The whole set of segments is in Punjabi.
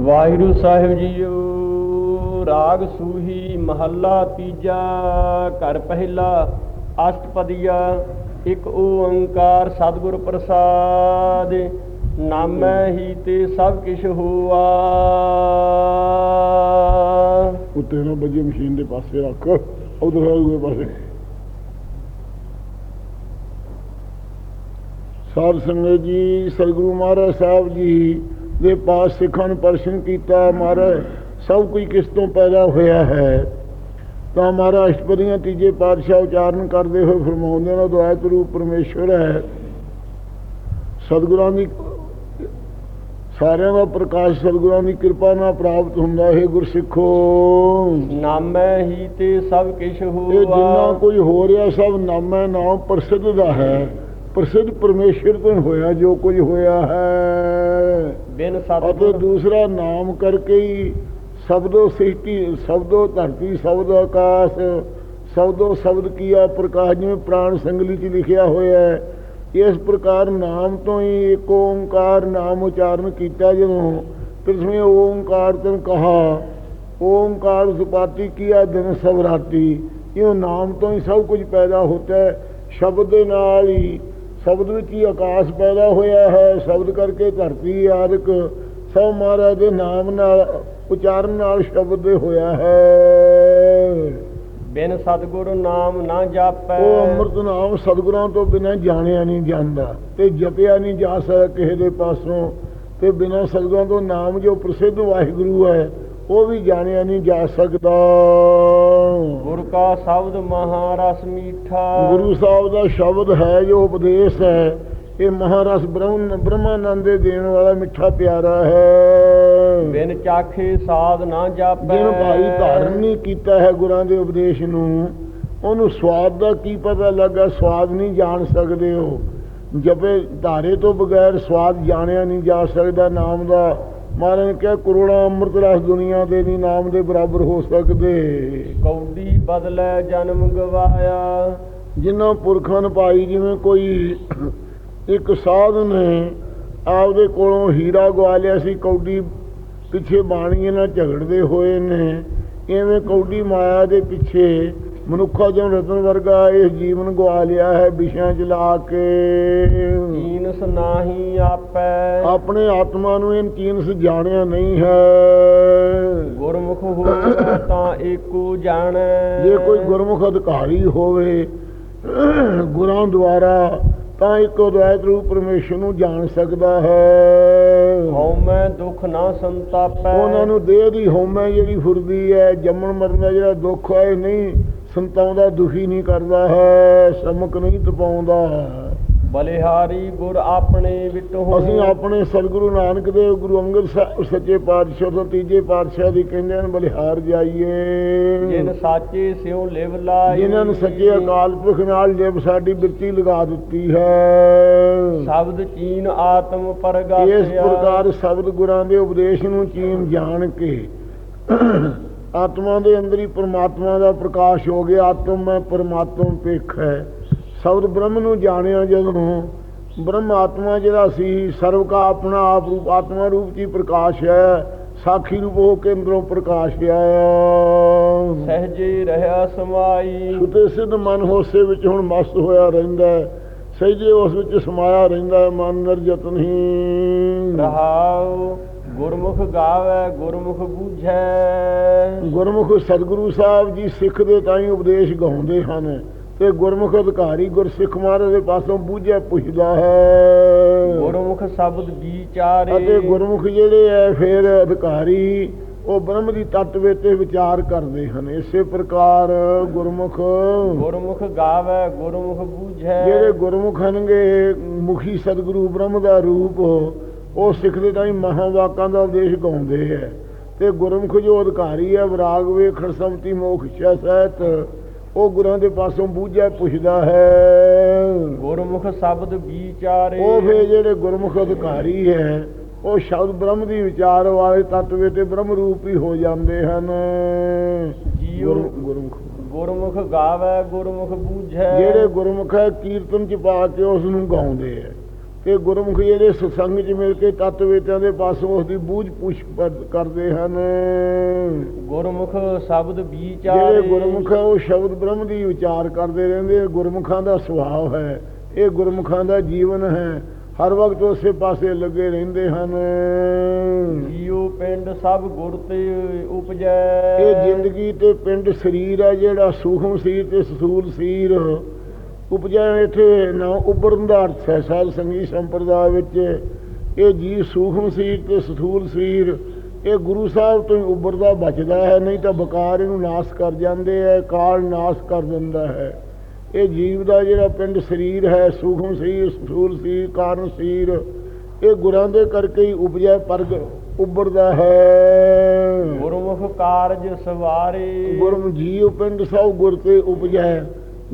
ਵਾਹਿਗੁਰੂ ਸਾਹਿਬ ਜੀਓ, ਰਾਗ ਸੂਹੀ ਮਹੱਲਾ ਤੀਜਾ, ਘਰ ਪਹਿਲਾ, ਅਸ਼ਟਪਦੀਆ, ਇੱਕ ਓੰਕਾਰ ਸਤਿਗੁਰ ਪ੍ਰਸਾਦ, ਨਾਮੈ ਹੀ ਤੇ ਸਭ ਕਿਛ ਹੋਆ। ਉੱਤੇ ਨਾ ਬੱਜੇ ਮਸ਼ੀਨ ਦੇ ਪਾਸੇ ਰੱਖ, ਉਧਰ ਹੋਏ ਪਾਸੇ। ਸਾਧ ਸੰਗਤ ਜੀ, ਸਤਿਗੁਰੂ ਮਹਾਰਾਜ ਸਾਹਿਬ ਜੀ ਦੇ ਪਾਸ ਸਿੱਖਾਂ ਨੂੰ ਪ੍ਰਸ਼ਨ ਕੀਤਾ ਮਹਾਰਾਜ ਸਭ ਕੁਝ ਕਿਸ ਤੋਂ ਪੈਦਾ ਹੋਇਆ ਹੈ? ਤਾਂ ਮਹਾਰਾਜ ਅਸ਼ਟਪਦੀਆਂ ਤੀਜੇ ਪਾਤਸ਼ਾਹ ਉਚਾਰਨ ਕਰਦੇ ਹੋਏ ਫਰਮਾਉਂਦੇ ਨੇ ਦੁਆਇਤ ਰੂਪ ਪਰਮੇਸ਼ਵਰ ਹੈ। ਸਤਿਗੁਰਾਂ ਦੀ ਸਾਰਿਆਂ ਦਾ ਪ੍ਰਕਾਸ਼ ਸਤਿਗੁਰਾਂ ਦੀ ਕਿਰਪਾ ਨਾਲ ਪ੍ਰਾਪਤ ਹੁੰਦਾ ਹੈ ਗੁਰਸਿੱਖੋ। ਨਾਮੈ ਹੀ ਤੇ ਸਭ ਕਿਛ ਇਹ ਜਿੰਨਾ ਹੋਆ। ਕੋਈ ਹੋ ਰਿਹਾ ਸਭ ਨਾਮੈ ਨਾਮ ਪ੍ਰਸਿੱਧ ਦਾ ਹੈ। ਪ੍ਰਸਿੱਧ ਪਰਮੇਸ਼ਰ ਤੋਂ ਹੋਇਆ ਜੋ ਕੁਝ ਹੋਇਆ ਹੈ। ਬਿਨ ਅਤੇ ਸਤਿਗੁਰ ਦੂਸਰਾ ਨਾਮ ਕਰਕੇ ਹੀ ਸ਼ਬਦੋ ਸ੍ਰਿਸ਼ਟੀ ਸ਼ਬਦੋ ਧਰਤੀ ਸ਼ਬਦ ਆਕਾਸ਼ ਸ਼ਬਦੋ ਸ਼ਬਦ ਕੀਆ ਪ੍ਰਕਾਸ਼ ਜਿਵੇਂ ਪ੍ਰਾਣ ਸੰਗਲੀ ਚ ਲਿਖਿਆ ਹੋਇਆ ਹੈ। ਇਸ ਪ੍ਰਕਾਰ ਨਾਮ ਤੋਂ ਹੀ ਇੱਕ ਓੰਕਾਰ ਨਾਮ ਉਚਾਰਨ ਕੀਤਾ ਜਦੋਂ ਪ੍ਰਥਮੇ ਓੰਕਾਰ ਤਨ ਕਹਾ ਓੰਕਾਰ ਸੁਪਾਤੀ ਕੀਆ ਦਿਨ ਸਭ ਰਾਤੀ ਇਹ ਨਾਮ ਤੋਂ ਹੀ ਸਭ ਕੁਝ ਪੈਦਾ ਹੁੰਦਾ ਹੈ। ਸ਼ਬਦ ਦੇ ਨਾਲ ਹੀ ਸ਼ਬਦ ਵਿੱਚ ਹੀ ਆਕਾਸ਼ ਪੈਦਾ ਹੋਇਆ ਹੈ। ਸ਼ਬਦ ਕਰਕੇ ਧਰਤੀ ਆਦਿਕ ਸਭ ਮਹਾਰਾਜ ਦੇ ਨਾਮ ਨਾਲ ਉਚਾਰਨ ਨਾਲ ਸ਼ਬਦ ਦੇ ਹੋਇਆ ਹੈ। ਬਿਨ ਸਤਿਗੁਰ ਨਾਮ ਨਾ ਜਾਪੈ। ਉਹ ਅੰਮ੍ਰਿਤ ਨਾਮ ਸਤਿਗੁਰਾਂ ਤੋਂ ਬਿਨਾਂ ਜਾਣਿਆ ਨਹੀਂ ਜਾਂਦਾ ਤੇ ਜਪਿਆ ਨਹੀਂ ਜਾ ਸਕਦਾ ਕਿਸੇ ਦੇ ਪਾਸੋਂ ਤੇ ਬਿਨਾਂ ਸਤਿਗੁਰਾਂ ਤੋਂ ਨਾਮ ਜੋ ਪ੍ਰਸਿੱਧ ਵਾਹਿਗੁਰੂ ਹੈ ਉਹ ਵੀ ਜਾਣਿਆ ਨਹੀਂ ਜਾ ਸਕਦਾ। ਗੁਰ ਕਾ ਸ਼ਬਦ ਮਹਾਰਸ ਮੀਠਾ। ਗੁਰੂ ਸਾਹਿਬ ਦਾ ਸ਼ਬਦ ਹੈ ਜੋ ਉਪਦੇਸ਼ ਹੈ ਇਹ ਮਹਾਰਸ ਬ੍ਰਹਮ ਬ੍ਰਹਮਾਨੰਦ ਦੇ ਦੇਣ ਵਾਲਾ ਮਿੱਠਾ ਪਿਆਰਾ ਹੈ। ਬਿਨ ਚਾਖੇ ਸਾਧ ਨਾ ਜਾਪੈ। ਜਿਹਨੂੰ ਭਾਈ ਧਾਰਨ ਨਹੀਂ ਕੀਤਾ ਹੈ ਗੁਰਾਂ ਦੇ ਉਪਦੇਸ਼ ਨੂੰ ਉਹਨੂੰ ਸਵਾਦ ਦਾ ਕੀ ਪਤਾ ਲੱਗਾ ਸਵਾਦ ਨਹੀਂ ਜਾਣ ਸਕਦੇ ਹੋ ਜਪੇ ਧਾਰੇ ਤੋਂ ਬਗੈਰ ਸਵਾਦ ਜਾਣਿਆ ਨਹੀਂ ਜਾ ਸਕਦਾ ਨਾਮ ਦਾ। ਮਹਾਰਾਜ ਨੇ ਕਿਹਾ ਕਰੋੜਾਂ ਅੰਮ੍ਰਿਤ ਰਸ ਦੁਨੀਆ ਦੇ ਨਹੀਂ ਨਾਮ ਦੇ ਬਰਾਬਰ ਹੋ ਸਕਦੇ। ਕੌਡੀ ਬਦਲੇ ਜਨਮ ਗਵਾਇਆ। ਜਿਨ੍ਹਾਂ ਪੁਰਖਾਂ ਨੇ ਪਾਈ ਜਿਵੇਂ ਕੋਈ ਇੱਕ ਸਾਧ ਨੇ ਆਪਦੇ ਕੋਲੋਂ ਹੀਰਾ ਗਵਾ ਲਿਆ ਸੀ ਕੌਡੀ ਪਿੱਛੇ ਬਾਣੀਏ ਨਾਲ ਝਗੜਦੇ ਹੋਏ ਨੇ ਐਵੇਂ ਕੌਡੀ ਮਾਇਆ ਦੇ ਪਿੱਛੇ ਮਨੁੱਖਾ ਜੋ ਰਤਨ ਵਰਗਾ ਇਹ ਜੀਵਨ ਗਵਾ ਲਿਆ ਹੈ ਵਿਸ਼ਿਆਂ ਚ ਲਾ ਕੇ। ਕੀਨਸ ਨਾਹੀ ਆਪੈ। ਆਪਣੇ ਆਤਮਾ ਨੂੰ ਇਹ ਚੀਨਸ ਜਾਣਿਆ ਨਹੀਂ ਹੈ। ਗੁਰਮੁਖ ਹੋਵੇ ਤਾਂ ਏਕੋ ਜਾਣੈ। ਜੇ ਕੋਈ ਗੁਰਮੁਖ ਅਧਿਕਾਰੀ ਹੋਵੇ ਗੁਰਾਂ ਦੁਆਰਾ ਤਾਂ ਇੱਕ ਅਦਵੈਤ ਰੂਪ ਪਰਮੇਸ਼ਰ ਨੂੰ ਜਾਣ ਸਕਦਾ ਹੈ। ਹਉਮੈ ਦੁਖ ਨਾ ਸੰਤਾਪੈ। ਉਹਨਾਂ ਨੂੰ ਦੇਹ ਦੀ ਹਉਮੈ ਜਿਹੜੀ ਫੁਰਦੀ ਹੈ ਜੰਮਣ ਮਰਨ ਦਾ ਜਿਹੜਾ ਦੁੱਖ ਹੈ ਨਹੀਂ ਸੰਤਾਉਂਦਾ ਦੁਖੀ ਨਹੀਂ ਕਰਦਾ ਹੈ ਸਮਕ ਨਹੀਂ ਤਪਾਉਂਦਾ ਬਲਿਹਾਰੀ ਗੁਰ ਆਪਣੇ ਵਿਟੋ ਅਸੀਂ ਆਪਣੇ ਸਤਿਗੁਰੂ ਨਾਨਕ ਦੇਵ ਗੁਰੂ ਅੰਗਦ ਸਾਹਿਬ ਸੱਚੇ ਪਾਤਸ਼ਾਹ ਤੋਂ ਤੀਜੇ ਪਾਤਸ਼ਾਹ ਦੀ ਕਹਿੰਦੇ ਹਨ ਬਲਿਹਾਰ ਜਾਈਏ। ਜਿਨ ਸਾਚੇ ਸਿਉ ਲਿਵ ਲਾਈ ਜਿਨ੍ਹਾਂ ਨੇ ਸੱਚੇ ਅਕਾਲ ਪੁਰਖ ਨਾਲ ਲਿਵ ਸਾਡੀ ਬਿਰਤੀ ਲਗਾ ਦਿੱਤੀ ਹੈ। ਸ਼ਬਦ ਚੀਨ ਆਤਮ ਇਸ ਪਰਗਾਸਿਆ ਪ੍ਰਕਾਰ ਸ਼ਬਦ ਗੁਰਾਂ ਦੇ ਉਪਦੇਸ਼ ਨੂੰ ਚੀਨ ਜਾਣ ਕੇ ਆਤਮਾ ਦੇ ਅੰਦਰ ਹੀ ਪ੍ਰਮਾਤਮਾ ਦਾ ਪ੍ਰਕਾਸ਼ ਹੋ ਗਿਆ। ਆਤਮ ਮੈਂ ਪਰਮਾਤਮਾ ਪੇਖ ਹੈ। ਸ਼ਬਦ ਬ੍ਰਹਮ ਨੂੰ ਜਾਣਿਆ ਜਦੋਂ ਬ੍ਰਹਮ ਆਤਮਾ ਜਿਹੜਾ ਸੀ ਸਰਵ ਕਾ ਆਪਣਾ ਆਪ ਰੂਪ ਆਤਮਾ ਰੂਪ ਦੀ ਪ੍ਰਕਾਸ਼ ਹੈ। ਸਾਖੀ ਰੂਪ ਹੋ ਕੇ ਅੰਦਰੋਂ ਪ੍ਰਕਾਸ਼ ਆਇਆ। ਸਹਜੇ ਰਹਾ ਸਮਾਈ। ਸੁਤੇ ਸਿੱਧ ਮਨ ਹੋਸੇ ਵਿੱਚ ਹੁਣ ਮਸਤ ਹੋਇਆ ਰਹਿੰਦਾ ਸਹਿਜੇ ਉਸ ਵਿੱਚ ਸਮਾਇਆ ਰਹਿੰਦਾ ਮਨ ਨਿਰਜਤ ਨਹੀਂ ਰਹਾਉ। ਗੁਰਮੁਖ ਗਾਵੇ ਗੁਰਮੁਖ ਬੂਝੈ। ਗੁਰਮੁਖ ਸਤਿਗੁਰੂ ਸਾਹਿਬ ਜੀ ਸਿੱਖ ਦੇ ਤਾਂ ਹੀ ਉਪਦੇਸ਼ ਗਾਉਂਦੇ ਹਨ ਤੇ ਗੁਰਮੁਖ ਅਧਿਕਾਰੀ ਗੁਰਸਿੱਖ ਮਹਾਰਾਜ ਦੇ ਪਾਸੋਂ ਬੂਝਿਆ ਪੁੱਛਦਾ ਹੈ। ਗੁਰਮੁਖ ਸ਼ਬਦ ਵਿਚਾਰੇ। ਅਤੇ ਗੁਰਮੁਖ ਜਿਹੜੇ ਐ ਫਿਰ ਅਧਿਕਾਰੀ ਉਹ ਬ੍ਰਹਮ ਦੀ ਤੱਤਵੇ ਤੇ ਵਿਚਾਰ ਕਰਦੇ ਹਨ। ਇਸੇ ਪ੍ਰਕਾਰ ਗੁਰਮੁਖ ਗੁਰਮੁਖ ਗਾਵੇ ਗੁਰਮੁਖ ਬੂਝੈ। ਜਿਹੜੇ ਗੁਰਮੁਖ ਹਨਗੇ ਮੁਖੀ ਸਤਿਗੁਰੂ ਬ੍ਰਹਮ ਦਾ ਰੂਪ ਉਹ ਸਿੱਖ ਦੇ ਤਾਂ ਹੀ ਮਹਾਵਾਕਾਂ ਦਾ ਉਪਦੇਸ਼ ਗਾਉਂਦੇ ਹੈ ਤੇ ਗੁਰਮੁਖ ਜੋ ਅਧਿਕਾਰੀ ਹੈ ਵਿਰਾਗ ਵੇਖਣ ਸਮਤੀ ਮੋਖਿਆ ਸਹਿਤ ਉਹ ਗੁਰਾਂ ਦੇ ਪਾਸੋਂ ਬੂਝਿਆ ਪੁੱਛਦਾ ਹੈ। ਗੁਰਮੁਖ ਸ਼ਬਦ ਵਿਚਾਰੇ। ਉਹ ਫੇ ਜਿਹੜੇ ਗੁਰਮੁਖ ਅਧਿਕਾਰੀ ਹੈ ਉਹ ਸ਼ਬਦ ਬ੍ਰਹਮ ਦੀ ਵਿਚਾਰ ਵਾਲੇ ਤਤਵੇ ਤੇ ਬ੍ਰਹਮ ਰੂਪ ਹੀ ਹੋ ਜਾਂਦੇ ਹਨ। ਜੀਉ ਗੁਰਮੁਖ। ਗੁਰਮੁਖ ਗਾਵੇ ਗੁਰਮੁਖ ਬੂਝੈ। ਜਿਹੜੇ ਗੁਰਮੁਖ ਹੈ ਕੀਰਤਨ ਚ ਪਾ ਕੇ ਉਸ ਨੂੰ ਗਾਉਂਦੇ ਹੈ ਤੇ ਗੁਰਮੁਖ ਜਿਹੜੇ ਸਤਸੰਗ 'ਚ ਮਿਲ ਕੇ ਤਤ ਵੇਤਾਂ ਦੇ ਪਾਸੋਂ ਉਸ ਦੀ ਬੂਝ ਪੁੱਛ ਕਰਦੇ ਹਨ। ਗੁਰਮੁਖ ਸ਼ਬਦ ਵਿਚਾਰੇ। ਜਿਹੜੇ ਗੁਰਮੁਖ ਉਹ ਸ਼ਬਦ ਬ੍ਰਹਮ ਦੀ ਵਿਚਾਰ ਕਰਦੇ ਰਹਿੰਦੇ। ਗੁਰਮੁਖਾਂ ਦਾ ਸੁਭਾਅ ਹੈ ਇਹ ਗੁਰਮੁਖਾਂ ਦਾ ਜੀਵਨ ਹੈ। ਹਰ ਵਕਤ ਉਸੇ ਪਾਸੇ ਲੱਗੇ ਰਹਿੰਦੇ ਹਨ। ਜੀਉ ਪਿੰਡ ਸਭ ਗੁਰ ਤੇ ਉਪਜੈ। ਇਹ ਜ਼ਿੰਦਗੀ ਤੇ ਪਿੰਡ ਸਰੀਰ ਹੈ ਜਿਹੜਾ ਸੂਖਮ ਸਰੀਰ ਤੇ ਸਥੂਲ ਸਰੀਰ। ਉਪਜਾ ਇੱਥੇ ਨਾ ਉੱਭਰਨ ਦਾ ਅਰਥ ਹੈ ਸਾਧ ਸੰਗੀ ਸੰਪਰਦਾਇ ਵਿੱਚ। ਇਹ ਜੀ ਸੂਖਮ ਸਰੀਰ ਤੇ ਸਥੂਲ ਸਰੀਰ। ਇਹ ਗੁਰੂ ਸਾਹਿਬ ਤੋਂ ਹੀ ਉੱਭਰਦਾ ਬਚਦਾ ਹੈ ਨਹੀਂ ਤਾਂ ਬਕਾਰ ਇਹਨੂੰ ਨਾਸ ਕਰ ਜਾਂਦੇ ਹੈ ਕਾਲ ਨਾਸ ਕਰ ਦਿੰਦਾ ਹੈ। ਇਹ ਜੀਵ ਦਾ ਜਿਹੜਾ ਪਿੰਡ ਸਰੀਰ ਹੈ ਸੂਖਮ ਸਰੀਰ ਸਥੂਲ ਸਰੀਰ ਕਾਰਨ ਸਰੀਰ ਇਹ ਗੁਰਾਂ ਦੇ ਕਰਕੇ ਹੀ ਉਪਜੈ ਪਰਗ ਉੱਭਰਦਾ ਹੈ। ਗੁਰਮੁਖ ਕਾਰਜ ਸਵਾਰੇ। ਗੁਰਮ ਜੀਵ ਪਿੰਡ ਸਭ ਗੁਰ ਤੇ ਉਪਜੈ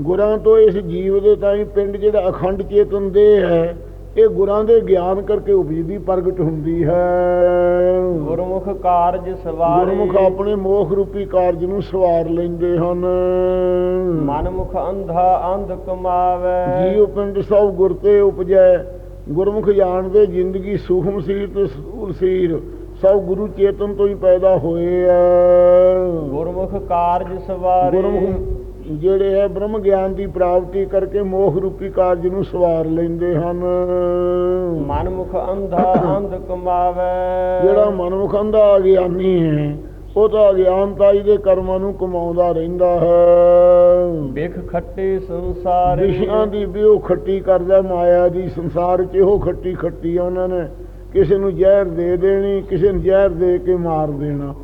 ਗੁਰਾਂ ਤੋਂ ਇਸ ਜੀਵ ਦੇ ਤਾਈ ਪਿੰਡ ਜਿਹੜਾ ਅਖੰਡ ਚੇਤਨ ਦੇ ਹੈ ਇਹ ਗੁਰਾਂ ਦੇ ਗਿਆਨ ਕਰਕੇ ਉਪਜਦੀ ਪ੍ਰਗਟ ਹੁੰਦੀ ਹੈ। ਗੁਰਮੁਖ ਕਾਰਜ ਸਵਾਰੇ ਗੁਰਮੁਖ ਆਪਣੇ ਮੋਖ ਰੂਪੀ ਕਾਰਜ ਨੂੰ ਸਵਾਰ ਲੈਂਦੇ ਹਨ। ਮਨਮੁਖ ਅੰਧਾ ਅੰਧ ਕਮਾਵੇ। ਜੀਵ ਪਿੰਡ ਸਭ ਗੁਰ ਤੇ ਉਪਜੈ। ਗੁਰਮੁਖ ਜਾਣਦੇ ਜ਼ਿੰਦਗੀ ਸੂਖਮ ਸਰੀਰ ਤੇ ਸਥੂਲ ਸਰੀਰ ਸਭ ਗੁਰੂ ਚੇਤਨ ਤੋਂ ਹੀ ਪੈਦਾ ਹੋਏ ਆ ਗੁਰਮੁਖ ਕਾਰਜ ਸਵਾਰੇ। ਗੁਰਮੁਖ ਜਿਹੜੇ ਹੈ ਬ੍ਰਹਮ ਗਿਆਨ ਦੀ ਪ੍ਰਾਪਤੀ ਕਰਕੇ ਮੋਹ ਰੂਪੀ ਕਾਰਜ ਨੂੰ ਸਵਾਰ ਲੈਂਦੇ ਹਨ। ਮਨਮੁਖ ਅੰਧਾ ਅੰਧ ਕਮਾਵੇ। ਜਿਹੜਾ ਮਨਮੁਖ ਅੰਧਾ ਅਗਿਆਨੀ ਹੈ ਉਹ ਤਾਂ ਅਗਿਆਨਤਾਈ ਦੇ ਕਰਮਾਂ ਨੂੰ ਕਮਾਉਂਦਾ ਰਹਿੰਦਾ ਹੈ। ਬਿਖ ਖੱਟੇ ਸੰਸਾਰੇ ਵਿਸ਼ਿਆਂ ਦੀ ਵੀ ਉਹ ਖੱਟੀ ਕਰਦਾ ਮਾਇਆ ਦੀ ਸੰਸਾਰ 'ਚ ਇਹੋ ਖੱਟੀ ਖੱਟੀ ਆ ਉਹਨਾਂ ਨੇ। ਕਿਸੇ ਨੂੰ ਜ਼ਹਿਰ ਦੇ ਦੇਣੀ ਕਿਸੇ ਨੂੰ ਜ਼ਹਿਰ ਦੇ ਕੇ ਮਾਰ ਦੇਣਾ।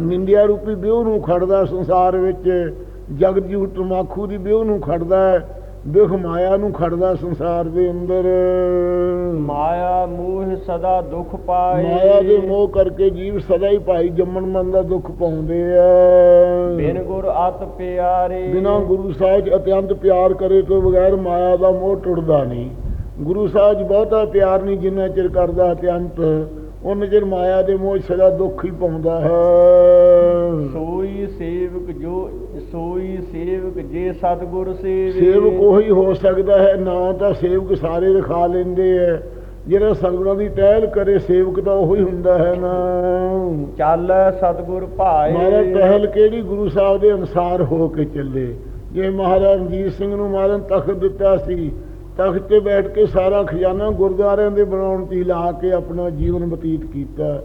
ਨਿੰਦਿਆ ਰੂਪੀ ਬਿਉ ਨੂੰ ਖੜਦਾ ਸੰਸਾਰ ਵਿੱਚ। ਜਗਤ ਜੂ ਤਮਾਖੂ ਦੀ ਬਿਉ ਨੂੰ ਖੜਦਾ ਹੈ। ਬਿਖ ਮਾਇਆ ਨੂੰ ਖੜਦਾ ਸੰਸਾਰ ਦੇ ਅੰਦਰ। ਮਾਇਆ ਮੋਹ ਸਦਾ ਦੁਖ ਪਾਏ। ਮਾਇਆ ਦੇ ਮੋਹ ਕਰਕੇ ਜੀਵ ਸਦਾ ਹੀ ਭਾਈ ਜੰਮਣ ਮਨ ਦਾ ਦੁੱਖ ਪਾਉਂਦੇ ਆ। ਬਿਨ ਗੁਰ ਅਤ ਪਿਆਰੇ। ਬਿਨਾਂ ਗੁਰੂ ਸਾਹਿਬ ਅਤਿਅੰਤ ਪਿਆਰ ਕਰੇ ਤੋਂ ਬਗੈਰ ਮਾਇਆ ਦਾ ਮੋਹ ਟੁੱਟਦਾ ਨਹੀਂ। ਗੁਰੂ ਸਾਹਿਬ ਬਹੁਤਾ ਪਿਆਰ ਨਹੀਂ ਜਿੰਨਾ ਚਿਰ ਕਰਦਾ ਅਤਿਅੰਤ। ਉਹਨਾਂ ਚਿਰ ਮਾਇਆ ਦੇ ਮੋਹ ਸਦਾ ਦੁੱਖ ਹੀ ਪਾਉਂਦਾ ਹੈ। ਸੋਈ ਸੇਵਕ ਜੋ ਸੋਈ ਸੇਵਕ ਜੇ ਸਤਗੁਰ ਸੇਵੇ। ਸੇਵਕ ਉਹੀ ਹੋ ਸਕਦਾ ਹੈ ਨਾ ਤਾਂ ਸੇਵਕ ਸਾਰੇ ਰਖਾ ਲੈਂਦੇ ਐ ਜਿਹੜਾ ਸਤਿਗੁਰਾਂ ਦੀ ਟਹਿਲ ਕਰੇ ਸੇਵਕ ਤਾਂ ਉਹੀ ਹੁੰਦਾ ਹੈ ਨਾ। ਚੱਲੈ ਸਤਗੁਰ ਭਾਏ। ਮਹਾਰਾਜ ਟਹਿਲ ਕਿਹੜੀ ਗੁਰੂ ਸਾਹਿਬ ਦੇ ਅਨੁਸਾਰ ਹੋ ਕੇ ਚੱਲੇ? ਜੇ ਮਹਾਰਾਜ ਰਣਜੀਤ ਸਿੰਘ ਨੂੰ ਮਹਾਰਾਜ ਨੇ ਤਖਤ ਦਿੱਤਾ ਸੀ ਤਖਤ ਤੇ ਬੈਠ ਕੇ ਸਾਰਾ ਖਜ਼ਾਨਾ ਗੁਰਦੁਆਰਿਆਂ ਦੇ ਬਣਾਉਣ ਹੀ ਲਾ ਕੇ ਆਪਣਾ ਜੀਵਨ ਬਤੀਤ ਕੀਤਾ।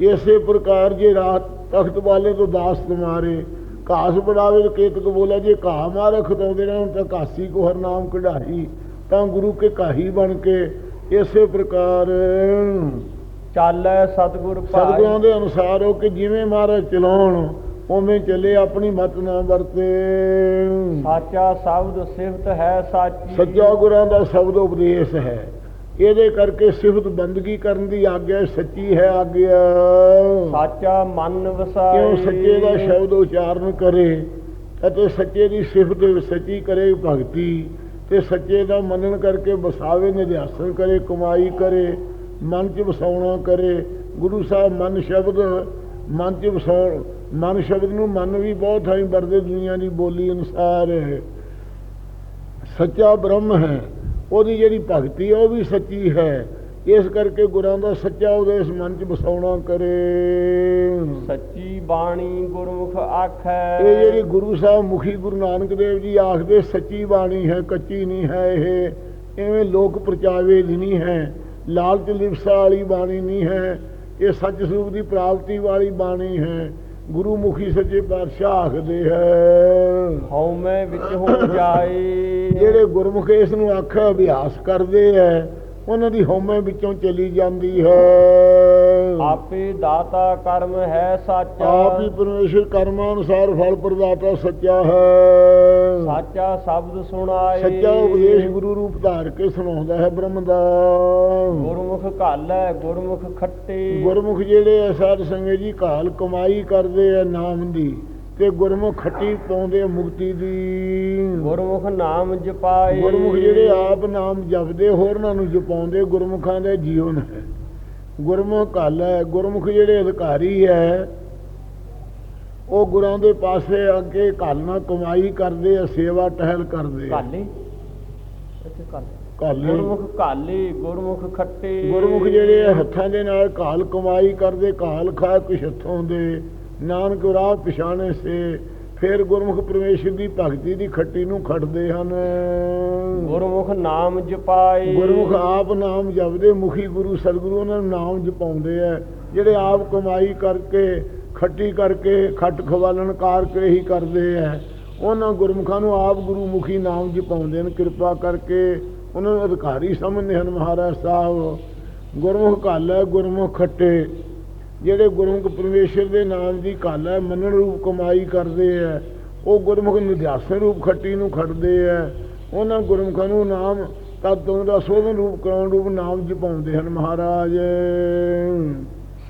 ਇਸੇ ਪ੍ਰਕਾਰ ਜੇ ਰਾਤ ਤਖਤ ਵਾਲੇ ਤੋਂ ਦਾਸ ਤੁਮਾਰੇ ਘਾਸ ਬੜਾਵੇ ਕੇਤਕ ਬੋਲੇ ਜੇ ਘਾਹ ਮਾਰੇ ਖਤਾਉਂਦੇ ਰਹਿਣ ਤਾਂ ਘਾਸੀ ਕੋ ਹਰ ਨਾਮ ਕਢਾਈ ਤਾਂ ਗੁਰੂ ਕੇ ਕਾਹੀ ਬਣ ਕੇ ਇਸੇ ਪ੍ਰਕਾਰ ਚੱਲੈ ਸਤਗੁਰ ਸਤਿਗੁਰਾਂ ਭਾਏ ਦੇ ਅਨੁਸਾਰ ਹੋ ਕਿ ਜਿਵੇਂ ਮਹਾਰਾਜ ਚਲਾਉਣ ਉਵੇਂ ਚੱਲੇ ਆਪਣੀ ਮਤ ਨਾ ਵਰਤੇ। ਸਾਚਾ ਸ਼ਬਦ ਸਿਫਤ ਹੈ ਸਾਚੀ। ਸੱਚਾ ਗੁਰਾਂ ਦਾ ਸ਼ਬਦ ਉਪਦੇਸ਼ ਹੈ। ਇਹਦੇ ਕਰਕੇ ਸਿਫਤ ਬੰਦਗੀ ਕਰਨ ਦੀ ਆਗਿਆ ਸੱਚੀ ਹੈ ਆਗਿਆ। ਸਾਚਾ ਮਨ ਵਸਾਏ। ਕਿਉਂ ਸੱਚੇ ਦਾ ਸ਼ਬਦ ਉਚਾਰਨ ਕਰੇ ਅਤੇ ਸੱਚੇ ਦੀ ਸਿਫਤ ਸੱਚੀ ਕਰੇ ਭਗਤੀ ਤੇ ਸੱਚੇ ਦਾ ਮੰਨਣ ਕਰਕੇ ਵਸਾਵੇ ਨਿਧਿਆਸਨ ਕਰੇ ਕਮਾਈ ਕਰੇ ਮਨ ਚ ਵਸਾਉਣਾ ਕਰੇ। ਗੁਰੂ ਸਾਹਿਬ ਮਨ ਸ਼ਬਦ ਮਨ ਚ ਵਸਾਉਣ ਮਨ ਸ਼ਬਦ ਨੂੰ ਮਨ ਵੀ ਬਹੁਤ ਥਾਈਂ ਵਰਦੇ ਦੁਨੀਆ ਦੀ ਬੋਲੀ ਅਨੁਸਾਰ ਸੱਚਾ ਬ੍ਰਹਮ ਹੈ। ਉਹਦੀ ਜਿਹੜੀ ਭਗਤੀ ਹੈ ਉਹ ਵੀ ਸੱਚੀ ਹੈ। ਇਸ ਕਰਕੇ ਗੁਰਾਂ ਦਾ ਸੱਚਾ ਉਦੇਸ਼ ਮਨ ਚ ਵਸਾਉਣਾ ਕਰੇ। ਸੱਚੀ ਬਾਣੀ ਗੁਰਮੁਖ ਆਖੈ। ਇਹ ਜਿਹੜੀ ਗੁਰੂ ਸਾਹਿਬ ਮੁਖੀ ਗੁਰੂ ਨਾਨਕ ਦੇਵ ਜੀ ਆਖਦੇ ਸੱਚੀ ਬਾਣੀ ਹੈ ਕੱਚੀ ਨਹੀਂ ਹੈ ਇਹ। ਐਵੇਂ ਲੋਕ ਪ੍ਰਚਾਵੇ ਦੀ ਨਹੀਂ ਹੈ। ਲਾਲਚ ਲਿਵਸਾ ਵਾਲੀ ਬਾਣੀ ਨਹੀਂ ਹੈ। ਇਹ ਸੱਚ ਸਰੂਪ ਦੀ ਪ੍ਰਾਪਤੀ ਵਾਲੀ ਬਾਣੀ ਹੈ। ਗੁਰੂ ਮੁਖੀ ਸੱਚੇ ਪਾਤਸ਼ਾਹ ਆਖਦੇ ਹੈ। ਹਉਮੈ ਵਿੱਚ ਹੋ ਜਾਏ। ਜਿਹੜੇ ਗੁਰਮੁਖ ਇਸ ਨੂੰ ਆਖਿਆ ਅਭਿਆਸ ਕਰਦੇ ਹੈ ਉਹਨਾਂ ਦੀ ਹਉਮੈ ਵਿੱਚੋਂ ਚਲੀ ਜਾਂਦੀ ਹੈ। ਆਪੇ ਦਾਤਾ ਕਰਮ ਹੈ ਸਾਚਾ। ਆਪ ਹੀ ਪਰਮੇਸ਼ਰ ਕਰਮਾਂ ਅਨੁਸਾਰ ਫਲ ਪ੍ਰਦਾਤਾ ਸੱਚਾ ਹੈ। ਸਾਚਾ ਸ਼ਬਦ ਸੁਣਾਏ। ਸੱਚਾ ਉਪਦੇਸ਼ ਗੁਰੂ ਰੂਪ ਧਾਰ ਕੇ ਸੁਣਾਉਂਦਾ ਹੈ ਬ੍ਰਹਮ ਦਾ ਗੁਰਮੁਖ ਘਾਲੈ ਗੁਰਮੁਖ ਖੱਟੇ। ਗੁਰਮੁਖ ਜਿਹੜੇ ਆ ਸਾਧ ਸੰਗਤ ਜੀ ਘਾਲ ਕਮਾਈ ਕਰਦੇ ਆ ਨਾਮ ਦੀ। ਤੇ ਗੁਰਮੁਖ ਖੱਟੀ ਪਾਉਂਦੇ ਆ ਮੁਕਤੀ ਦੀ। ਗੁਰਮੁਖ ਨਾਮ ਜਪਾਏ। ਗੁਰਮੁਖ ਜਿਹੜੇ ਆਪ ਨਾਮ ਜਪਦੇ ਹੋਰਨਾਂ ਨੂੰ ਜਪਾਉਂਦੇ ਗੁਰਮੁਖਾਂ ਦਾ ਜੀਵਨ ਹੈ। ਗੁਰਮੁਖ ਘਾਲ ਹੈ ਗੁਰਮੁਖ ਜਿਹੜੇ ਅਧਿਕਾਰੀ ਹੈ ਉਹ ਗੁਰਾਂ ਦੇ ਪਾਸੇ ਅੱਗੇ ਘਾਲਣਾ ਕਮਾਈ ਕਰਦੇ ਆ ਸੇਵਾ ਟਹਿਲ ਕਰਦੇ ਆ। ਘਾਲੇ ਇੱਥੇ ਕਾਲੇ ਗੁਰਮੁਖ ਘਾਲੇ ਗੁਰਮੁਖ ਖੱਟੇ। ਗੁਰਮੁਖ ਜਿਹੜੇ ਆ, ਹੱਥਾਂ ਦੇ ਨਾਲ ਕਾਲ ਕਮਾਈ ਕਰਦੇ ਕਾਲ ਖਾ ਕੁਛ ਹੱਥੋਂ ਦੇ ਨਾਨਕ ਰਾਹ ਪਛਾਣੇ ਸੇ ਫਿਰ ਗੁਰਮੁਖ ਪਰਮੇਸ਼ਰ ਦੀ ਭਗਤੀ ਦੀ ਖੱਟੀ ਨੂੰ ਖੜਦੇ ਹਨ। ਗੁਰਮੁਖ ਨਾਮ ਜਪਾਏ। ਗੁਰਮੁਖ ਆਪ ਨਾਮ ਜਪਦੇ ਮੁਖੀ ਗੁਰੂ ਸਤਿਗੁਰੂ ਉਹਨਾਂ ਨੂੰ ਨਾਮ ਜਪਾਉਂਦੇ ਆ ਜਿਹੜੇ ਆਪ ਕਮਾਈ ਕਰਕੇ ਖੱਟੀ ਕਰਕੇ ਖੱਟ ਖਵਾਲਣ ਕਰਕੇ ਹੀ ਕਰਦੇ ਆ ਉਹਨਾਂ ਗੁਰਮੁਖਾਂ ਨੂੰ ਆਪ ਗੁਰੂ ਮੁਖੀ ਨਾਮ ਜਪਾਉਂਦੇ ਨੇ ਕਿਰਪਾ ਕਰਕੇ ਉਹਨਾਂ ਨੂੰ ਅਧਿਕਾਰੀ ਸਮਝਦੇ ਹਨ ਮਹਾਰਾਜ ਸਾਹਿਬ। ਗੁਰਮੁਖ ਘੱਲ ਗੁਰਮੁਖ ਖੱਟੇ। ਜਿਹੜੇ ਗੁਰਮੁਖ ਪਰਮੇਸ਼ਰ ਦੇ ਨਾਮ ਦੀ ਘੱਲ ਹੈ ਮੰਨਣ ਰੂਪ ਕਮਾਈ ਕਰਦੇ ਆ ਉਹ ਗੁਰਮੁਖ ਨਿਧਿਆਸਨ ਰੂਪ ਖੱਟੀ ਨੂੰ ਖੜਦੇ ਆ ਉਹਨਾਂ ਗੁਰਮੁਖਾਂ ਨੂੰ ਨਾਮ ਤਤੋਂ ਦਾ ਸੋਧਨ ਰੂਪ ਕਰਾਉਣ ਰੂਪ ਨਾਮ ਜਪਾਉਂਦੇ ਹਨ ਮਹਾਰਾਜ।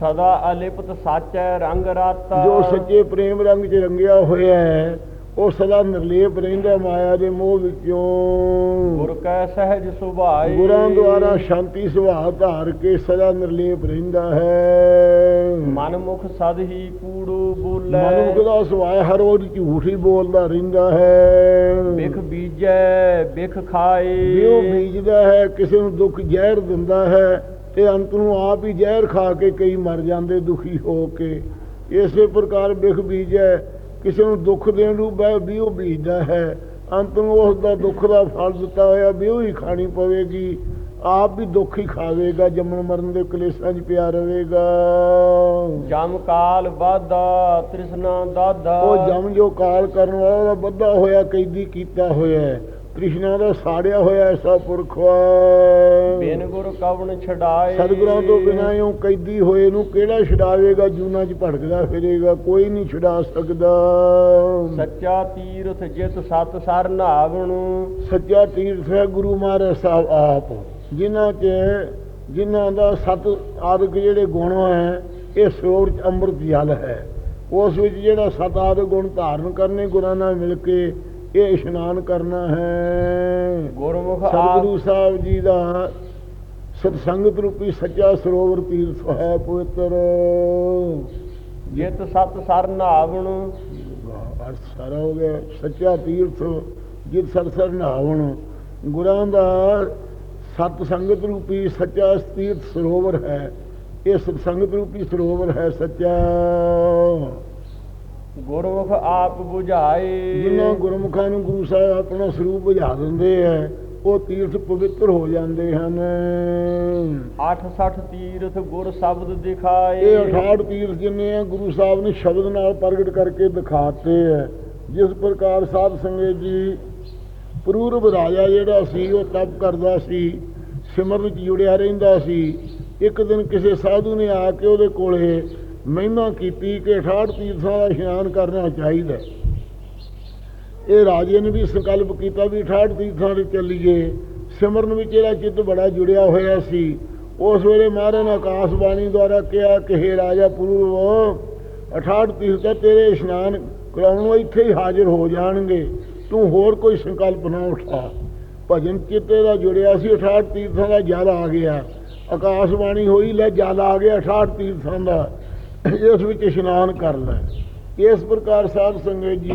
ਸਦਾ ਅਲਿਪਤ ਸਾਚੈ ਰੰਗ ਰਾਤਾ। ਜੋ ਸੱਚੇ ਪ੍ਰੇਮ ਰੰਗ 'ਚ ਰੰਗਿਆ ਹੋਇਆ ਹੈ ਉਹ ਸਦਾ ਨਿਰਲੇਪ ਰਹਿੰਦਾ ਮਾਇਆ ਦੇ ਮੋਹ ਵਿੱਚੋਂ। ਗੁਰ ਕੈ ਸਹਿਜ ਸੁਭਾਏ। ਗੁਰਾਂ ਦੁਆਰਾ ਸ਼ਾਂਤੀ ਸੁਭਾਅ ਧਾਰ ਕੇ ਸਦਾ ਨਿਰਲੇਪ ਰਹਿੰਦਾ ਹੈ। ਮਨ ਮੁਖ ਸਦ ਹੀ ਕੂੜੂ ਬੋਲੇ। ਮਨੁੱਖ ਦਾ ਸੁਭਾਅ ਹਰ ਰੋਜ਼ ਝੂਠ ਹੀ ਬੋਲਦਾ ਰਹਿੰਦਾ ਹੈ। ਬਿਖ ਬੀਜੈ ਬਿਖ ਖਾਏ। ਬਿਉ ਬੀਜਦਾ ਹੈ ਕਿਸੇ ਨੂੰ ਦੁੱਖ ਜ਼ਹਿਰ ਦਿੰਦਾ ਹੈ ਤੇ ਅੰਤ ਨੂੰ ਆਪ ਹੀ ਜ਼ਹਿਰ ਖਾ ਕੇ ਕਈ ਮਰ ਜਾਂਦੇ ਦੁਖੀ ਹੋ ਕੇ। ਇਸੇ ਪ੍ਰਕਾਰ ਬਿਖ ਬੀਜੈ ਕਿਸੇ ਨੂੰ ਦੁੱਖ ਦੇਣ ਨੂੰ ਬੈ ਬਿਉ ਬੀਜਦਾ ਹੈ। ਅੰਤ ਨੂੰ ਉਸ ਦਾ ਦੁੱਖ ਦਾ ਫਲ ਦਿੱਤਾ ਹੋਇਆ ਬਿਉ ਹੀ ਖਾਣੀ ਪਵੇਗੀ। ਆਪ ਵੀ ਦੁੱਖ ਹੀ ਖਾਵੇਗਾ ਜੰਮਣ ਮਰਨ ਦੇ ਕਲੇਸ਼ਾਂ 'ਚ ਪਿਆ ਰਹੇਗਾ। ਜਮ ਕਾਲ ਵਾਦਾ ਤ੍ਰਿਸ਼ਨਾ ਦਾਦਾ। ਉਹ ਜਮ ਜੋ ਕਾਲ ਕਰਨ ਵਾਲਾ ਉਹਦਾ ਬੱਧਾ ਹੋਇਆ ਕੈਦੀ ਕੀਤਾ ਹੋਇਆ ਹੈ। ਕ੍ਰਿਸ਼ਨਾ ਦਾ ਸਾੜਿਆ ਹੋਇਆ ਐਸਾ ਪੁਰਖਵਾ ਬਿਨ ਗੁਰ ਕਵਣ ਛਡਾਏ। ਸਤਿਗੁਰਾਂ ਤੋਂ ਬਿਨਾਂ ਇਉਂ ਕੈਦੀ ਹੋਏ ਨੂੰ ਕਿਹੜਾ ਛਡਾਵੇਗਾ? ਜੂਨਾ 'ਚ ਭਟਕਦਾ ਫਿਰੇਗਾ ਕੋਈ ਨਹੀਂ ਛਡਾ ਸਕਦਾ। ਸੱਚਾ ਤੀਰਥ ਜਿਤ ਸਤ ਸਰ ਨਾਵਣ। ਸੱਚਾ ਤੀਰਥ ਹੈ ਗੁਰੂ ਮਹਾਰਾਜ ਸਾਹਿਬ ਆਪ। ਜਿਨ੍ਹਾਂ 'ਚ ਜਿਨ੍ਹਾਂ ਦਾ ਸਤ ਆਦਿਕ ਜਿਹੜੇ ਗੁਣ ਹੈ ਇਹ 'ਚ ਅੰਮ੍ਰਿਤ ਜਲ ਹੈ। ਉਸ ਵਿੱਚ ਜਿਹੜਾ ਸਤ ਆਦਿਕ ਗੁਣ ਧਾਰਨ ਕਰਨੇ ਗੁਰਾਂ ਨਾਲ ਮਿਲ ਕੇ ਇਹ ਇਸ਼ਨਾਨ ਕਰਨਾ ਹੈ। ਗੁਰਮੁਖ ਸਤਿਗੁਰੂ ਸਾਹਿਬ ਜੀ ਦਾ ਸਤਸੰਗਤ ਰੂਪੀ ਸੱਚਾ ਸਰੋਵਰ ਤੀਰਥ ਹੈ ਪਵਿੱਤਰ। ਜਿਤ ਸਤ ਸਰ ਨਾਵਣ। ਅਰਥ ਸਾਰਾ ਹੋ ਗਿਆ। ਸੱਚਾ ਤੀਰਥ ਜਿਤ ਸਰਸਰ ਨਹਾਵਣ ਗੁਰਾਂ ਦਾ ਸਤ ਸੰਗਤ ਰੂਪੀ ਸੱਚਾ ਤੀਰਥ ਸਰੋਵਰ ਹੈ। ਇਹ ਸਤਸੰਗਤ ਰੂਪੀ ਸਰੋਵਰ ਹੈ ਸੱਚਾ। ਗੁਰਮੁਖ ਆਪ 부ਝਾਏ ਜਿਨ੍ਹਾਂ ਗੁਰਮੁਖਾਂ ਨੂੰ ਗੁਰੂ ਸਾਹਿਬ ਆਪਣਾ ਸਰੂਪ ਬੁਝਾ ਦਿੰਦੇ ਹੈ ਉਹ ਤੀਰਥ ਪਵਿੱਤਰ ਹੋ ਜਾਂਦੇ ਹਨ। 860 ਤੀਰਥ ਗੁਰ ਸ਼ਬਦ ਦਿਖਾਏ। ਇਹ 68 ਤੀਰਥ ਜਿੰਨੇ ਆ ਗੁਰੂ ਸਾਹਿਬ ਨੇ ਸ਼ਬਦ ਨਾਲ ਪ੍ਰਗਟ ਕਰਕੇ ਦਿਖਾਤੇ ਹੈ ਜਿਸ ਪ੍ਰਕਾਰ ਸਾਧ ਸੰਗਤ ਜੀ ਪੂਰਬ ਰਾਜਾ ਜਿਹੜਾ ਸੀ ਉਹ ਤਪ ਕਰਦਾ ਸੀ ਸਿਮਰਨ ਚ ਜੁੜਿਆ ਰਹਿੰਦਾ ਸੀ। ਇੱਕ ਦਿਨ ਕਿਸੇ ਸਾਧੂ ਨੇ ਆ ਕੇ ਉਹਦੇ ਕੋਲੇ ਮਹਿਮਾ ਕੀਤੀ ਕਿ 68 ਤੀਰਥਾਂ ਦਾ ਇਸ਼ਨਾਨ ਕਰਨਾ ਚਾਹੀਦਾ। ਇਹ ਰਾਜੇ ਨੇ ਵੀ ਸੰਕਲਪ ਕੀਤਾ ਵੀ 68 ਤੀਰਥਾਂ ਤੇ ਚੱਲੀਏ। ਸਿਮਰਨ ਵਿੱਚ ਇਹਦਾ ਚਿੱਤ ਬੜਾ ਜੁੜਿਆ ਹੋਇਆ ਸੀ। ਉਸ ਵੇਲੇ ਮਹਾਰਾਜ ਨੇ ਆਕਾਸ਼ਬਾਣੀ ਦੁਆਰਾ ਕਿਹਾ ਕਿ ਹੇ ਰਾਜਾ ਪੂਰਵ 68 ਤੀਰਥ ਤਾਂ ਤੇਰੇ ਇਸ਼ਨਾਨ ਕਰਾਉਣ ਨੂੰ ਇੱਥੇ ਹੀ ਹਾਜ਼ਰ ਹੋ ਜਾਣਗੇ। ਤੂੰ ਹੋਰ ਕੋਈ ਸੰਕਲਪ ਨਾ ਉਠਾ। ਭਜਨ ਚਿੱਤੇ ਦਾ ਜੁੜਿਆ ਸੀ 68 ਤੀਰਥਾਂ ਦਾ ਜਲ ਆ ਗਿਆ। ਆਕਾਸ਼ਵਾਣੀ ਹੋਈ, ਲੈ ਜਲ ਆ ਗਿਆ 68 ਤੀਰਥਾਂ ਦਾ। ਇਸ ਵਿੱਚ ਇਸ਼ਨਾਨ ਕਰ ਲੈ। ਇਸ ਪ੍ਰਕਾਰ ਸਾਧ ਸੰਗਤ ਜੀ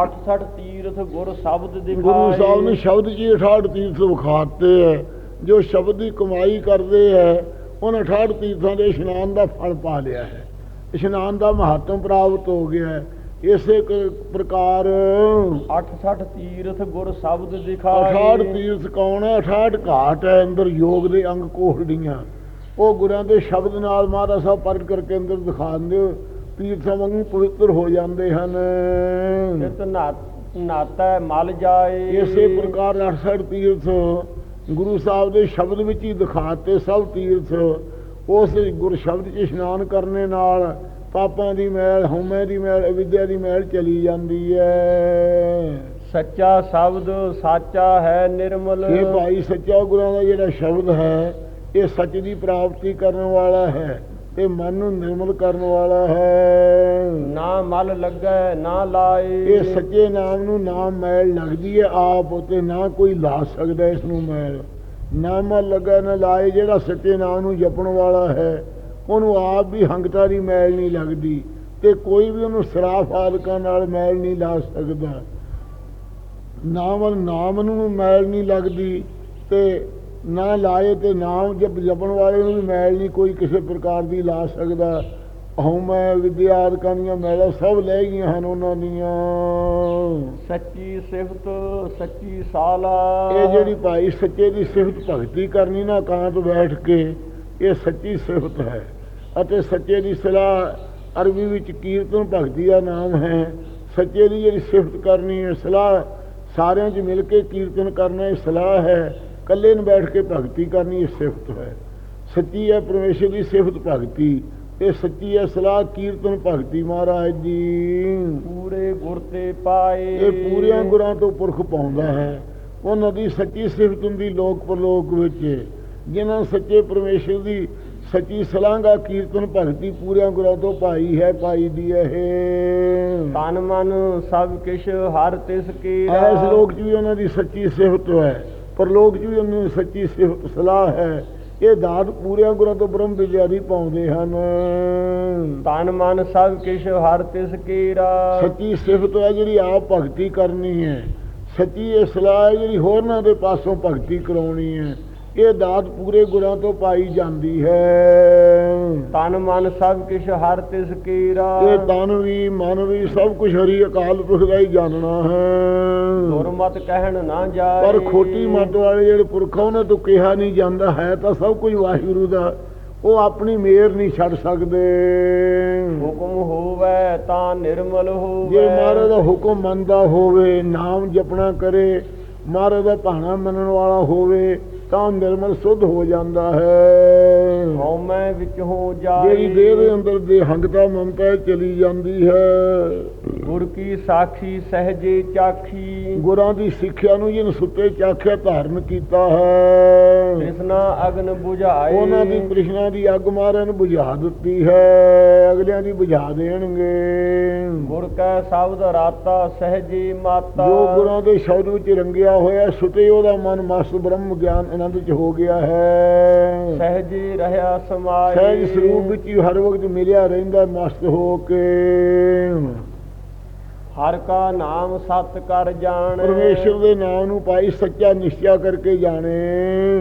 860 ਤੀਰਥ ਗੁਰ ਸ਼ਬਦ ਦਿਖਾਏ। ਗੁਰੂ ਸਾਹਿਬ ਨੇ ਸ਼ਬਦ ਜੀ 68 ਤੀਰਥ ਵਿਖਾਤੇ ਹੈ ਜੋ ਸ਼ਬਦ ਦੀ ਕਮਾਈ ਕਰਦੇ ਹੈ ਉਹਨਾਂ 68 ਤੀਰਥਾਂ ਦੇ ਇਸ਼ਨਾਨ ਦਾ ਫਲ ਪਾ ਲਿਆ ਹੈ। ਇਸ਼ਨਾਨ ਦਾ ਮਹੱਤਵ ਪ੍ਰਾਪਤ ਹੋ ਗਿਆ ਹੈ। ਇਸੇ ਪ੍ਰਕਾਰ 860 ਤੀਰਥ ਗੁਰ ਸ਼ਬਦ ਦਿਖਾਏ। 68 ਤੀਰਥ ਕੌਣ ਹੈ 68 ਘਾਟ ਹੈ ਅੰਦਰ ਯੋਗ ਦੇ ਅੰਗ ਕੋਹੜੀਆਂ ਉਹ ਗੁਰਾਂ ਦੇ ਸ਼ਬਦ ਨਾਲ ਮਹਾਰਾਜ ਸਾਹਿਬ ਪ੍ਰਗਟ ਕਰਕੇ ਅੰਦਰ ਦਿਖਾ ਦਿੰਦੇ ਹੋ, ਤੀਰਥਾਂ ਵਾਂਗੂ ਪਵਿੱਤਰ ਹੋ ਜਾਂਦੇ ਹਨ। ਚਿਤ ਨਾਤਾ ਮਲ ਜਾਏ। ਇਸੇ ਪ੍ਰਕਾਰ 68 ਤੀਰਥ ਗੁਰੂ ਸਾਹਿਬ ਦੇ ਸ਼ਬਦ ਵਿੱਚ ਹੀ ਦਿਖਾਤੇ ਸਭ ਤੀਰਥ। ਉਸ ਗੁਰ ਸ਼ਬਦ 'ਚ ਇਸ਼ਨਾਨ ਕਰਨੇ ਨਾਲ ਪਾਪਾਂ ਦੀ ਮੈਲ ਹਉਮੈ ਦੀ ਮੈਲ ਅਵਿਦਿਆ ਦੀ ਮੈਲ ਚਲੀ ਜਾਂਦੀ ਹੈ। ਸੱਚਾ ਸ਼ਬਦ ਸਾਚਾ ਹੈ ਨਿਰਮਲ। ਇਹ ਭਾਈ ਸੱਚਾ ਗੁਰਾਂ ਦਾ ਜਿਹੜਾ ਸ਼ਬਦ ਹੈ ਇਹ ਸੱਚ ਦੀ ਪ੍ਰਾਪਤੀ ਕਰਨ ਵਾਲਾ ਹੈ ਤੇ ਮਨ ਨੂੰ ਨਿਰਮਲ ਕਰਨ ਵਾਲਾ ਹੈ। ਨਾ ਮਲ ਲੱਗੈ ਨਾ ਲਾਏ। ਇਹ ਸੱਚੇ ਨਾਮ ਨੂੰ ਨਾਮ ਮੈਲ ਲੱਗਦੀ ਹੈ ਆਪ ਉਤੇ ਨਾ ਕੋਈ ਲਾ ਸਕਦਾ ਇਸ ਨੂੰ ਮੈਲ ਨਾਮ ਲੱਗਾ ਨਾ ਲਾਏ ਜਿਹੜਾ ਸੱਚੇ ਨਾਮ ਨੂੰ ਜਪਣ ਵਾਲਾ ਹੈ ਉਹਨੂੰ ਆਪ ਵੀ ਹੰਗਤਾ ਦੀ ਮੈਲ ਨਹੀਂ ਲੱਗਦੀ ਤੇ ਕੋਈ ਵੀ ਉਹਨੂੰ ਸਰਾਫ ਆਦਿਕਾਂ ਨਾਲ ਮੈਲ ਨਹੀਂ ਲਾ ਸਕਦਾ। ਨਾਮ ਨਾਮ ਨੂੰ ਮੈਲ ਨਹੀਂ ਲੱਗਦੀ ਤੇ ਨਾ ਲਾਏ ਤੇ ਨਾਮ ਜਪ ਜਪਣ ਵਾਲੇ ਨੂੰ ਮੈਲ ਨਹੀਂ ਕੋਈ ਕਿਸੇ ਪ੍ਰਕਾਰ ਦੀ ਲਾ ਸਕਦਾ। ਹਉਮੈ ਵਿਦਿਆ ਆਦਿਕਾਂ ਦੀਆਂ ਮੈਲਾਂ ਸਭ ਲੈ ਗਈਆਂ ਹਨ ਉਹਨਾਂ ਦੀਆਂ। ਸੱਚੀ ਸਿਫਤ ਸੱਚੀ ਸਾਲਾ। ਇਹ ਜਿਹੜੀ ਭਾਈ ਸੱਚੇ ਦੀ ਸਿਫਤ ਭਗਤੀ ਕਰਨੀ ਨਾ ਕਾਂਤ ਬੈਠ ਕੇ ਇਹ ਸੱਚੀ ਸਿਫਤ ਹੈ। ਅਤੇ ਸੱਚੇ ਦੀ ਸਲਾਹ ਅਰਬੀ ਵਿੱਚ ਕੀਰਤਨ ਭਗਤੀ ਦਾ ਨਾਮ ਹੈ। ਸੱਚੇ ਦੀ ਜਿਹੜੀ ਸਿਫਤ ਕਰਨੀ ਹੈ ਸਲਾਹ ਸਾਰਿਆਂ 'ਚ ਮਿਲ ਕੇ ਕੀਰਤਨ ਕਰਨਾ ਇਹ ਸਲਾਹ ਹੈ। ਇਕੱਲੇ ਨੂੰ ਬੈਠ ਕੇ ਭਗਤੀ ਕਰਨੀ ਇਹ ਸਿਫਤ ਹੈ। ਸੱਚੀ ਹੈ ਪਰਮੇਸ਼ਰ ਦੀ ਸਿਫਤ ਭਗਤੀ। ਇਹ ਸੱਚੀ ਹੈ ਸਲਾਹ ਕੀਰਤਨ ਭਗਤੀ ਮਹਾਰਾਜ ਦੀ ਪੂਰੇ ਗੁਰ ਤੇ ਪਾਏ। ਇਹ ਪੂਰਿਆਂ ਗੁਰਾਂ ਤੋਂ ਪੁਰਖ ਪਾਉਂਦਾ ਹੈ। ਉਹਨਾਂ ਦੀ ਸੱਚੀ ਸਿਫਤ ਹੁੰਦੀ ਲੋਕ ਪਰਲੋਕ ਵਿੱਚ। ਜਿਨ੍ਹਾਂ ਸੱਚੇ ਪਰਮੇਸ਼ਰ ਦੀ ਸੱਚੀ ਸਲਾਂਗਾ ਕੀਰਤਨ ਭਗਤੀ ਪੂਰਿਆਂ ਗੁਰਾਂ ਤੋਂ ਪਾਈ ਹੈ ਪਾਈ ਦੀ ਇਹ। ਤਨ ਮਨ ਸਭ ਕਿਛ ਹਰ ਤਿਸ ਕੀ ਐਸ ਲੋਕ 'ਚ ਵੀ ਉਹਨਾਂ ਦੀ ਸੱਚੀ ਸਿਫਤ ਹੈ। ਪਰਲੋਕ 'ਚ ਵੀ ਉਹਨਾਂ ਸੱਚੀ ਸਿਫਤ ਸਲਾਹ ਹੈ ਇਹ ਦਾਤ ਪੂਰਿਆਂ ਗੁਰਾਂ ਤੋਂ ਬ੍ਰਹਮ ਵਿਦਿਆਰੀ ਪਾਉਂਦੇ ਹਨ। ਤਨ ਮਨ ਸਭ ਕਿਛ ਹਰ ਤਿਸ ਕੀਰਾ ਸੱਚੀ ਸਿਫਤ ਹੈ ਜਿਹੜੀ ਆਪ ਭਗਤੀ ਕਰਨੀ ਹੈ। ਸੱਚੀ ਇਹ ਸਲਾਹ ਹੈ ਜਿਹੜੀ ਹੋਰਨਾਂ ਦੇ ਪਾਸੋਂ ਭਗਤੀ ਕਰਾਉਣੀ ਹੈ। ਇਹ ਦਾਤ ਪੂਰੇ ਗੁਰਾਂ ਤੋਂ ਪਾਈ ਜਾਂਦੀ ਹੈ। ਤਨ ਮਨ ਸਭ ਕਿਛ ਹਰ ਤਿਸ ਕੀਰਾ ਇਹ ਤਨ ਵੀ ਮਨ ਵੀ ਸਭ ਕੁਝ ਹਰੀ ਅਕਾਲ ਪੁਰਖ ਦਾ ਹੀ ਜਾਣਨਾ ਹੈ। ਦੁਰਮਤ ਕਹਿਣ ਨਾ ਜਾਏ। ਪਰ ਖੋਟੀ ਮਤ ਵਾਲੇ ਜਿਹੜੇ ਪੁਰਖਾਂ ਉਹਨਾਂ ਤੋਂ ਕਿਹਾ ਨਹੀਂ ਜਾਂਦਾ ਹੈ ਤਾਂ ਸਭ ਕੁਝ ਵਾਹਿਗੁਰੂ ਦਾ। ਉਹ ਆਪਣੀ ਮਿਹਰ ਨਹੀਂ ਛੱਡ ਸਕਦੇ। ਹੁਕਮ ਹੋਵੇ ਤਾਂ ਨਿਰਮਲ ਹੋਵੇ। ਜੇ ਮਹਾਰਾਜ ਦਾ ਹੁਕਮ ਮੰਨਦਾ ਹੋਵੇ ਨਾਮ ਜਪਣਾ ਕਰੇ ਮਹਾਰਾਜ ਦਾ ਭਾਣਾ ਮੰਨਣ ਵਾਲਾ ਹੋਵੇ ਤਾਂ ਨਿਰਮਲ ਸੁਧ ਹੋ ਜਾਂਦਾ ਹੈ। ਹਉਮੈ ਵਿੱਚ ਹੋ ਜਾਏ। ਜਿਹੜੀ ਦੇਹ ਦੇ ਅੰਦਰ ਦੇਹੰਗਤਾ ਮਮਤਾ ਇਹ ਚਲੀ ਜਾਂਦੀ ਹੈ। ਗੁਰ ਕੀ ਸਾਖੀ ਸਹਜੇ ਚਾਖੀ। ਗੁਰਾਂ ਦੀ ਸਿੱਖਿਆ ਨੂੰ ਜਿਹਨ ਸੁੱਤੇ ਚਾਖਿਆ ਧਾਰਨ ਕੀਤਾ ਹੈ। ਤ੍ਰਿਸ਼ਨਾ ਅਗਨ 부ਝਾਏ ਉਹਨਾਂ ਦੀ ਤ੍ਰਿਸ਼ਨਾ ਦੀ ਅੱਗ ਮਾਰਨ ਨੂੰ ਬੁਝਾ ਦਿੱਤੀ ਹੈ। ਅਗਲਿਆਂ ਦੀ ਬੁਝਾ ਦੇਣਗੇ। ਗੁਰ ਕੈ ਸ਼ਬਦ ਰਾਤਾ ਸਹਜੇ ਮਾਤਾ। ਜੋ ਗੁਰਾਂ ਦੇ ਸ਼ਬਦ ਵਿੱਚ ਰੰਗਿਆ ਹੋਇਆ ਸੁਤੇ ਉਹਦਾ ਮਨ ਮਸਤ ਬ੍ਰਹਮ ਗਿਆਨ ਆਨੰਦ ਚ ਹੋ ਗਿਆ ਹੈ। ਸਹਜੇ ਰਹਾ ਸਮਾਏ। ਸਹਿਜ ਸਰੂਪ ਵਿੱਚ ਹੀ ਹਰ ਵਕਤ ਮਿਲਿਆ ਰਹਿੰਦਾ ਮਸਤ ਹੋ ਕੇ। ਹਰ ਕਾ ਨਾਮ ਸਤ ਕਰ ਜਾਣ। ਪਰਮੇਸ਼ਰ ਦੇ ਨਾਮ ਨੂੰ ਪਾਈ ਸੱਚਾ ਨਿਸ਼ਚਾ ਕਰਕੇ ਜਾਣੇ।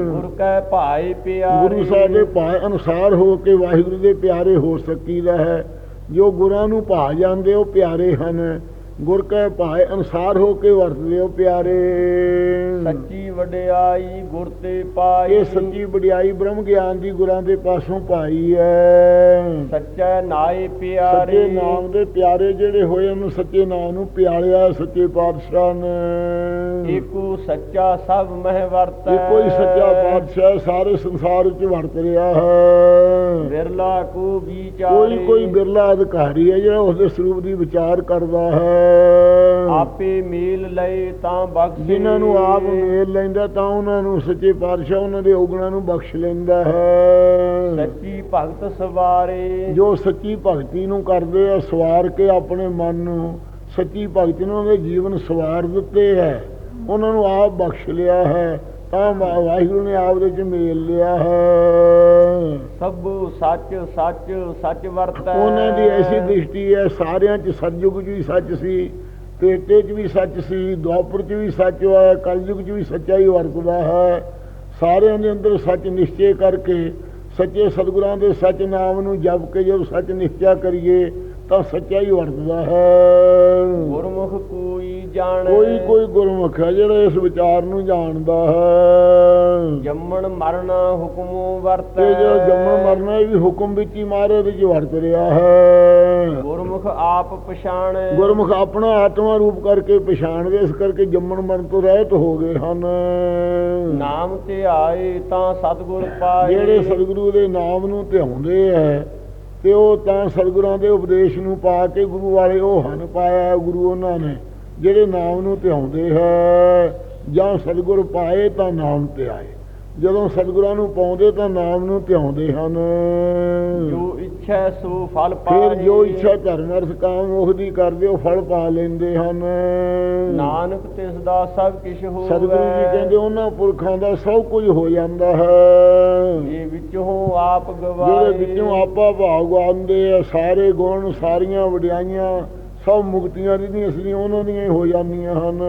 ਗੁਰ ਕੈ ਭਾਏ ਪਿਆਰੇ। ਗੁਰੂ ਸਾਹਿਬ ਦੇ ਭਾਅ ਅਨੁਸਾਰ ਹੋ ਕੇ ਵਾਹਿਗੁਰੂ ਦੇ ਪਿਆਰੇ ਹੋ ਸਕੀਦਾ ਹੈ। ਜੋ ਗੁਰਾਂ ਨੂੰ ਭਾ ਜਾਂਦੇ ਉਹ ਪਿਆਰੇ ਹਨ। ਗੁਰ ਕੈ ਭਾਏ ਅਨੁਸਾਰ ਹੋ ਕੇ ਵਰਤਦੇ ਉਹ ਪਿਆਰੇ। ਸੱਚੀ ਵਡਿਆਈ ਗੁਰ ਤੇ ਪਾਈ। ਇਹ ਸੱਚੀ ਵਡਿਆਈ ਬ੍ਰਹਮ ਗਿਆਨ ਦੀ ਗੁਰਾਂ ਦੇ ਪਾਸੋਂ ਪਾਈ ਹੈ ਸੱਚਾ ਨਾਏ ਪਿਆਰੇ। ਸੱਚੇ ਨਾਮ ਦੇ ਪਿਆਰੇ ਜਿਹੜੇ ਹੋਏ ਉਹਨੂੰ ਸੱਚੇ ਨਾਮ ਨੂੰ ਪਿਆਲਿਆ ਸੱਚੇ ਪਾਤਸ਼ਾਹ ਨੇ। ਏਕੋ ਸੱਚਾ ਸਭ ਮਹਿ ਵਰਤੈ। ਕੋਈ ਸੱਚਾ ਪਾਤਸ਼ਾਹ ਸਾਰੇ ਸੰਸਾਰ ਵਿੱਚ ਵਰਤ ਰਿਹਾ ਹੈ। ਬਿਰਲਾ ਕੋ ਵਿਚਾਰੇ। ਕੋਈ ਕੋਈ ਬਿਰਲਾ ਅਧਿਕਾਰੀ ਹੈ ਜਿਹੜਾ ਉਸਦੇ ਸਰੂਪ ਦੀ ਵਿਚਾਰ ਕਰਦਾ ਹੈ। ਆਪੇ ਮੇਲ ਲਏ ਤਾਂ ਬਖਸ਼ੇ ਜਿਨ੍ਹਾਂ ਨੂੰ ਆਪ ਮੇਲ ਲੈਂਦਾ ਤਾਂ ਉਹਨਾਂ ਨੂੰ ਸੱਚੇ ਪਾਤਸ਼ਾਹ ਉਹਨਾਂ ਦੇ ਔਗਣਾਂ ਨੂੰ ਬਖਸ਼ ਲੈਂਦਾ ਹੈ। ਸੱਚੀ ਭਗਤ ਸਵਾਰੇ। ਜੋ ਸੱਚੀ ਭਗਤੀ ਨੂੰ ਕਰਦੇ ਆ ਸਵਾਰ ਕੇ ਆਪਣੇ ਮਨ ਨੂੰ ਸੱਚੀ ਭਗਤੀ ਨੂੰ ਉਹਦੇ ਜੀਵਨ ਸਵਾਰ ਦਿੱਤੇ ਹੈ। ਉਹਨਾਂ ਨੂੰ ਆਪ ਬਖਸ਼ ਲਿਆ ਹੈ। ਤਾਂ ਵਾਹਿਗੁਰੂ ਨੇ ਆਪ ਦੇ ਚ ਮੇਲ ਲਿਆ ਹੈ। ਸਭ ਸੱਚ ਸੱਚ ਸੱਚ ਵਰਤੈ। ਉਹਨਾਂ ਦੀ ਐਸੀ ਦ੍ਰਿਸ਼ਟੀ ਹੈ ਸਾਰਿਆਂ 'ਚ ਸਤਜੁਗ 'ਚ ਵੀ ਸੱਚ ਸੀ ਤੇਤੇ 'ਚ ਵੀ ਸੱਚ ਸੀ ਦੁਆਪਰ 'ਚ ਵੀ ਸੱਚ ਹੈ ਕਲਯੁਗ 'ਚ ਵੀ ਸੱਚਾਈ ਵਰਤਦਾ ਹੈ। ਸਾਰਿਆਂ ਦੇ ਅੰਦਰ ਸੱਚ ਨਿਸ਼ਚੈ ਕਰਕੇ ਸੱਚੇ ਸਤਿਗੁਰਾਂ ਦੇ ਸੱਚ ਨਾਮ ਨੂੰ ਜਪ ਕੇ ਜਦੋਂ ਸੱਚ ਨਿਸ਼ਚੈ ਕਰੀਏ ਤਾਂ ਸੱਚਾਈ ਵਰਤਦਾ ਹੈ। ਗੁਰਮੁਖ ਕੋਈ ਜਾਣੈ। ਕੋਈ ਕੋਈ ਗੁਰਮੁਖ ਹੈ ਜਿਹੜਾ ਇਸ ਵਿਚਾਰ ਨੂੰ ਜਾਣਦਾ ਹੈ। ਜੰਮਣ ਮਰਨਾ ਹੁਕਮੋ ਵਰਤੈ। ਤੇ ਜੋ ਜੰਮਣ ਮਰਨਾ ਇਹ ਵੀ ਹੁਕਮ ਵਿੱਚ ਹੀ ਮਹਾਰਾਜ ਵਿੱਚ ਵਰਤ ਰਿਹਾ ਹੈ। ਗੁਰਮੁਖ ਆਪ ਪਛਾਣੈ। ਗੁਰਮੁਖ ਆਪਣਾ ਆਤਮਾ ਰੂਪ ਕਰਕੇ ਪਛਾਣਦੇ ਇਸ ਕਰਕੇ ਜੰਮਣ ਮਰਨ ਤੋਂ ਰਹਿਤ ਹੋ ਗਏ ਹਨ। ਨਾਮ ਤੇ ਆਏ ਤਾਂ ਸਤਿਗੁਰ ਪਾਏ। ਜਿਹੜੇ ਸਤਿਗੁਰੂ ਦੇ ਨਾਮ ਨੂੰ ਧਿਆਉਂਦੇ ਐ ਤੇ ਉਹ ਤਾਂ ਸਤਿਗੁਰਾਂ ਦੇ ਉਪਦੇਸ਼ ਨੂੰ ਪਾ ਕੇ ਗੁਰੂ ਵਾਲੇ ਉਹ ਹਨ ਪਾਇਆ ਗੁਰੂ ਉਹਨਾਂ ਨੇ, ਜਿਹੜੇ ਨਾਮ ਨੂੰ ਧਿਆਉਂਦੇ ਹੈ ਜਾਂ ਸਤਿਗੁਰ ਪਾਏ ਤਾਂ ਨਾਮ ਤੇ ਆਏ ਜਦੋਂ ਸਤਿਗੁਰਾਂ ਨੂੰ ਪਾਉਂਦੇ ਤਾਂ ਨਾਮ ਨੂੰ ਧਿਆਉਂਦੇ ਹਨ। ਜੋ ਇੱਛਾ ਸੋ ਫਲ ਪਾਏ ਫਿਰ ਜੋ ਇੱਛਾ ਧਰਮ ਅਰਥ ਕਾਮ ਉਹਦੀ ਕਰਦੇ ਉਹ ਫਲ ਪਾ ਲੈਂਦੇ ਹਨ। ਨਾਨਕ ਤਿਸ ਦਾ ਸਭ ਕਿਛ ਹੋਵੇ। ਸਤਿਗੁਰੂ ਜੀ ਕਹਿੰਦੇ ਉਹਨਾਂ ਪੁਰਖਾਂ ਦਾ ਸਭ ਕੁਝ ਹੋ ਜਾਂਦਾ ਹੈ। ਇਹ ਵਿੱਚੋਂ ਆਪ ਗਵਾਏ। ਜਿਹੜੇ ਵਿੱਚੋਂ ਆਪਾ ਭਾਗ ਆਉਂਦੇ ਆ ਸਾਰੇ ਗੁਣ ਸਾਰੀਆਂ ਵਡਿਆਈਆਂ ਸਭ ਮੁਕਤੀਆਂ ਦੀ ਅਸਲੀ ਉਹਨਾਂ ਦੀਆਂ ਹੀ ਹੋ ਜਾਂਦੀਆਂ ਹਨ।